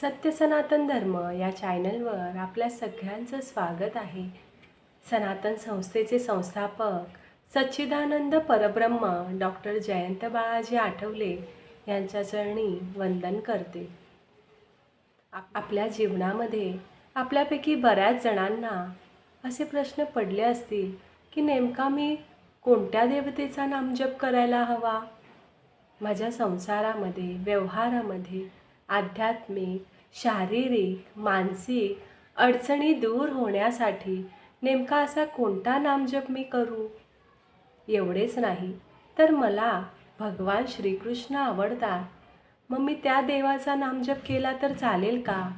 सत्य सनातन धर्म या चॅनलवर आपल्या सगळ्यांचं स्वागत आहे. सनातन संस्थेचे संस्थापक सच्चिदानंद परब्रह्म डॉक्टर जयंत बाळाजी आठवले यांच्या चरणी वंदन करते. आपल्या जीवनामध्ये आपल्यापैकी बऱ्याच जणांना असे प्रश्न पडले असतील की नेमका मी कोणत्या देवतेचा नामजप करायला हवा? माझ्या संसारामध्ये व्यवहारामध्ये आध्यात्मिक शारीरिक मानसिक अडचणी दूर होण्यासाठी नेमका असा कोणता नामजप मी करू? एवढेच नाही तर मला भगवान श्रीकृष्ण आवडतात. मग मी त्या देवाचा नामजप केला तर चालेल का?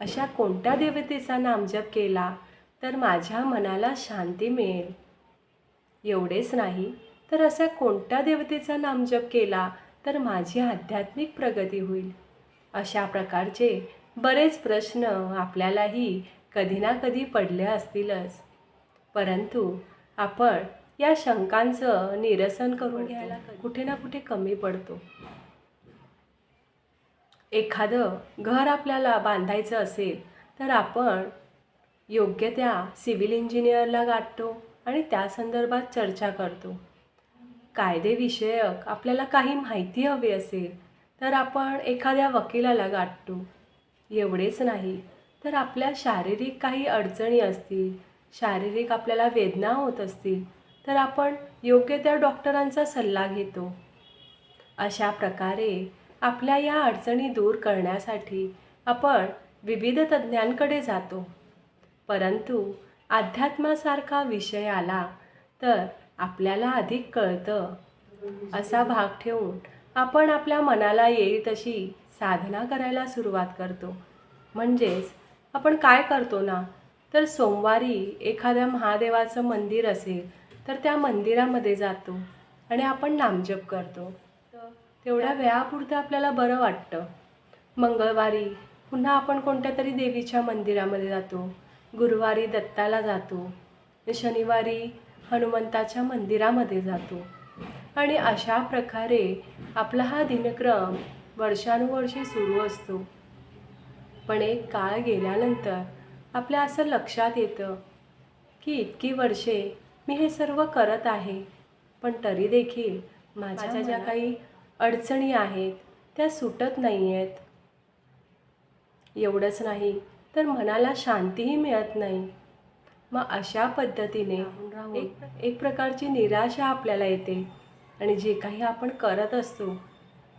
अशा कोणत्या देवतेचा नामजप केला तर माझ्या मनाला शांती मिळेल? एवढेच नाही तर असा कोणत्या देवतेचा नामजप केला तर माझी आध्यात्मिक प्रगती होईल? अशा प्रकारचे बरेच प्रश्न आपल्यालाही कधी ना कधी पडले असतीलच. परंतु आपण या शंकांचं निरसन करून घ्यायला कुठे ना कुठे कमी पडतो. एखादं घर आपल्याला बांधायचं असेल तर आपण योग्य त्या सिव्हिल इंजिनियरला गाठतो आणि त्या संदर्भात चर्चा करतो. कायदेविषयक आपल्याला काही माहिती हवी असेल तर आपण एखाद्या वकिलाला गाठतो. एवढेच नाही तर आपल्या शारीरिक काही अडचणी असतील शारीरिक आपल्याला वेदना होत असतील तर आपण योग्य त्या डॉक्टरांचा सल्ला घेतो. अशा प्रकारे आपल्या या अडचणी दूर करण्यासाठी आपण विविध तज्ज्ञांकडे जातो. परंतु अध्यात्मासारखा विषय आला तर आपल्याला अधिक कळतं. असा भाग ठेवून आपण आपल्या मनाला येईल तशी साधना करायला सुरुवात करतो. म्हणजेच आपण काय करतो ना तर सोमवारी एखाद्या महादेवाचं मंदिर असेल तर त्या मंदिरामध्ये जातो आणि आपण नामजप करतो. तर तेवढ्या वेळापुरतं आपल्याला बरं वाटतं. मंगळवारी पुन्हा आपण कोणत्या तरी देवीच्या मंदिरामध्ये जातो गुरुवारी दत्ताला जातो शनिवारी हनुमंताच्या मंदिरामध्ये जातो. आणि अशा प्रकारे आपला हा दिनक्रम वर्षानुवर्षे सुरू असतो. पण एक काळ गेल्यानंतर आपल्या असं लक्षात येतं की इतकी वर्षे मी हे सर्व करत आहे पण तरी देखील माझ्या ज्या काही अडचणी आहेत त्या सुटत नाही आहेत एवढंच नाही तर मनाला शांतीही मिळत नाही. मग अशा पद्धतीने एक एक प्रकारची निराशा आपल्याला येते. आणि जे काही आपण करत असतो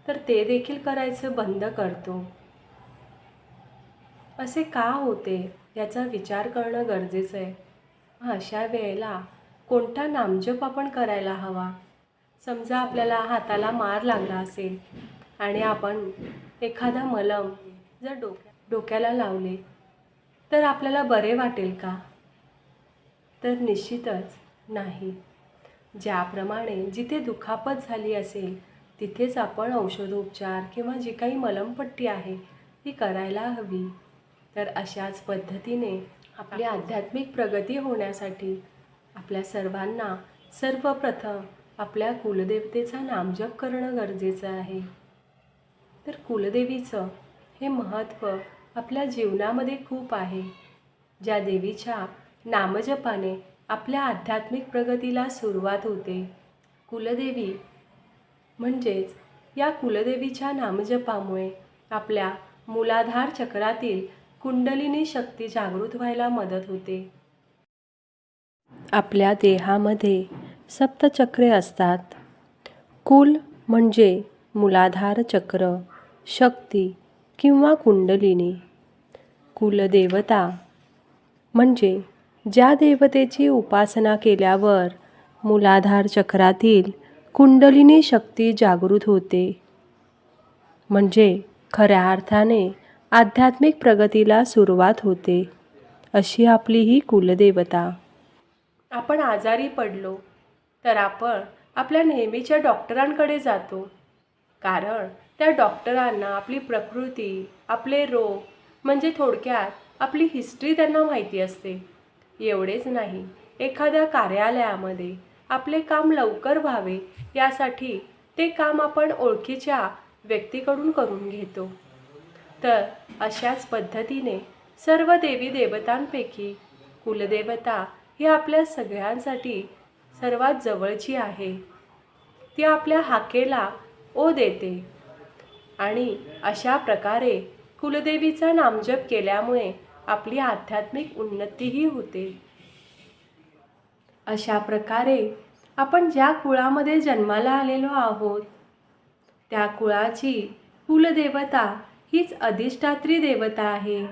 तर ते देखील करायचं बंद करतो. असे का होते याचा विचार करणं गरजेचं आहे. अशा वेळेला कोणता नामजप आपण करायला हवा? समजा आपल्याला हाताला मार लागला असेल आणि आपण एखादा मलम जर डोक्या डोक्याला लावले तर आपल्याला बरे वाटेल का? तर निश्चितच नाही. ज्याप्रमाणे जिथे दुखापत झाली असेल तिथेच आपण औषधोपचार किंवा जी काही मलमपट्टी आहे ती करायला हवी. तर अशाच पद्धतीने आपली आध्यात्मिक प्रगती होण्यासाठी आपल्या सर्वांना सर्वप्रथम आपल्या कुलदेवतेचा नामजप करणं गरजेचं आहे. तर कुलदेवीचं हे महत्त्व आपल्या जीवनामध्ये खूप आहे. ज्या देवीच्या नामजपाने आपल्या आध्यात्मिक प्रगतीला सुरुवात होते. कुलदेवी म्हणजेच या कुलदेवीच्या नामजपामुळे आपल्या मूलाधार चक्रातील कुंडलिनी शक्ती जागृत व्हायला मदत होते. आपल्या देहामध्ये सप्तचक्रे असतात. कुल म्हणजे मूलाधार चक्र शक्ती किंवा कुंडलिनी. कुलदेवता म्हणजे ज्या देवतेची उपासना केल्यावर मूलाधार चक्रातील कुंडलिनी शक्ती जागृत होते. म्हणजे खऱ्या अर्थाने आध्यात्मिक प्रगतीला सुरुवात होते अशी आपली ही कुलदेवता. आपण आजारी पडलो तर आपण आपल्या नेहमीच्या डॉक्टरांकडे जातो. कारण त्या डॉक्टरांना आपली प्रकृती आपले रोग म्हणजे थोडक्यात आपली हिस्ट्री त्यांना माहिती असते. एवढेच नाही. एखाद्या कार्यालयामध्ये आपले काम लवकर व्हावे यासाठी ते काम आपण ओळखीच्या व्यक्तीकडून करून घेतो. तर अशाच पद्धतीने सर्व देवी देवतांपैकी कुलदेवता ही आपल्या सगळ्यांसाठी सर्वात जवळची आहे. ती आपल्या हाकेला ओ देते. आणि अशा प्रकारे कुलदेवीचा नामजप केल्यामुळे आपली आध्यात्मिक उन्नतीही होते. अशा प्रकारे आपण ज्या कुळामध्ये जन्माला आलेलो आहोत त्या कुळाची कुलदेवता हीच अधिष्ठात्री देवता आहे.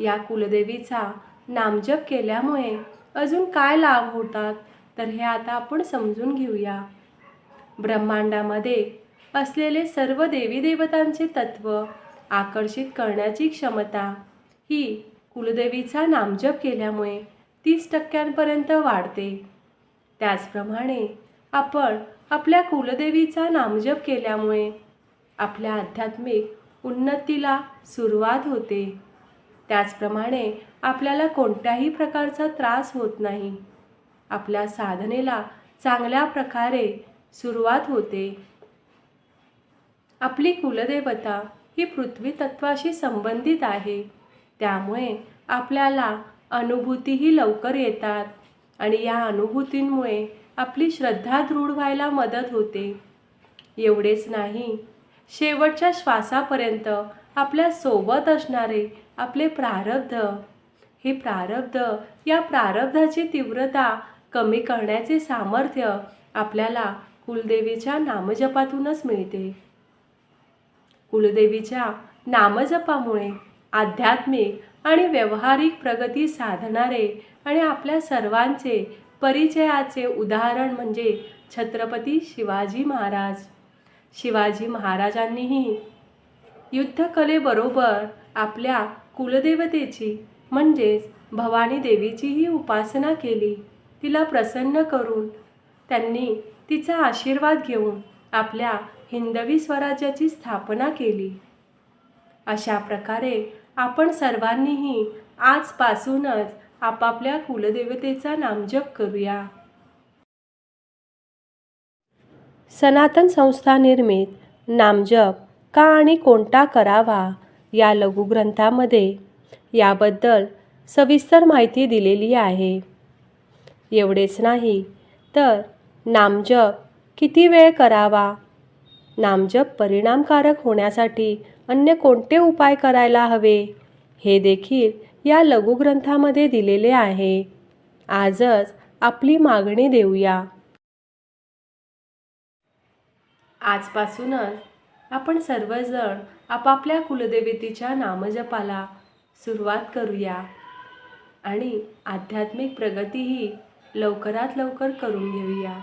या कुलदेवीचा नामजप केल्यामुळे अजून काय लाभ होतात तर हे आता आपण समजून घेऊया. ब्रह्मांडामध्ये असलेले सर्व देवी देवतांचे तत्व आकर्षित करण्याची क्षमता ही कुलदेवीचा नामजप केल्यामुळे तीस टक्क्यांपर्यंत वाढते. त्याचप्रमाणे आपण आपल्या कुलदेवीचा नामजप केल्यामुळे आपल्या आध्यात्मिक उन्नतीला सुरुवात होते. त्याचप्रमाणे आपल्याला कोणत्याही प्रकारचा त्रास होत नाही. आपल्या साधनेला चांगल्या प्रकारे सुरुवात होते. आपली कुलदेवता ही पृथ्वी तत्वाशी संबंधित आहे. त्यामुळे आपल्याला अनुभूतीही लवकर येतात आणि या अनुभूतींमुळे आपली श्रद्धा दृढ व्हायला मदत होते. एवढेच नाही शेवटच्या श्वासापर्यंत आपल्यासोबत असणारे आपले प्रारब्ध हे प्रारब्ध या प्रारब्धाची तीव्रता कमी करण्याचे सामर्थ्य आपल्याला कुलदेवीच्या नामजपातूनच मिळते. कुलदेवीच्या नामजपामुळे आध्यात्मिक आणि व्यावहारिक प्रगती साधणारे आणि आपल्या सर्वांचे परिचयाचे उदाहरण म्हणजे छत्रपती शिवाजी महाराज. शिवाजी महाराजांनीही युद्धकलेबरोबर आपल्या कुलदेवतेची म्हणजेच भवानी देवीचीही उपासना केली. तिला प्रसन्न करून त्यांनी तिचा आशीर्वाद घेऊन आपल्या हिंदवी स्वराज्याची स्थापना केली. अशा प्रकारे आपण सर्वांनीही आजपासूनच आपापल्या कुलदेवतेचा नामजप करूया. सनातन संस्था निर्मित नामजप का आणि कोणता करावा या लघुग्रंथामध्ये याबद्दल सविस्तर माहिती दिलेली आहे. एवढेच नाही तर नामजप किती वेळ करावा? नामजप परिणामकारक होण्यासाठी अन्य कोणते उपाय करायला हवे? हे देखील या लघुग्रंथामध्ये दिलेले आहे. आजच आपली मागणी देऊया. आजपासूनच आपण सर्वजण आपापल्या कुलदेवतेच्या नामजपाला सुरुवात करूया. आणि आध्यात्मिक प्रगतीही लवकरात लवकर करून घेऊया.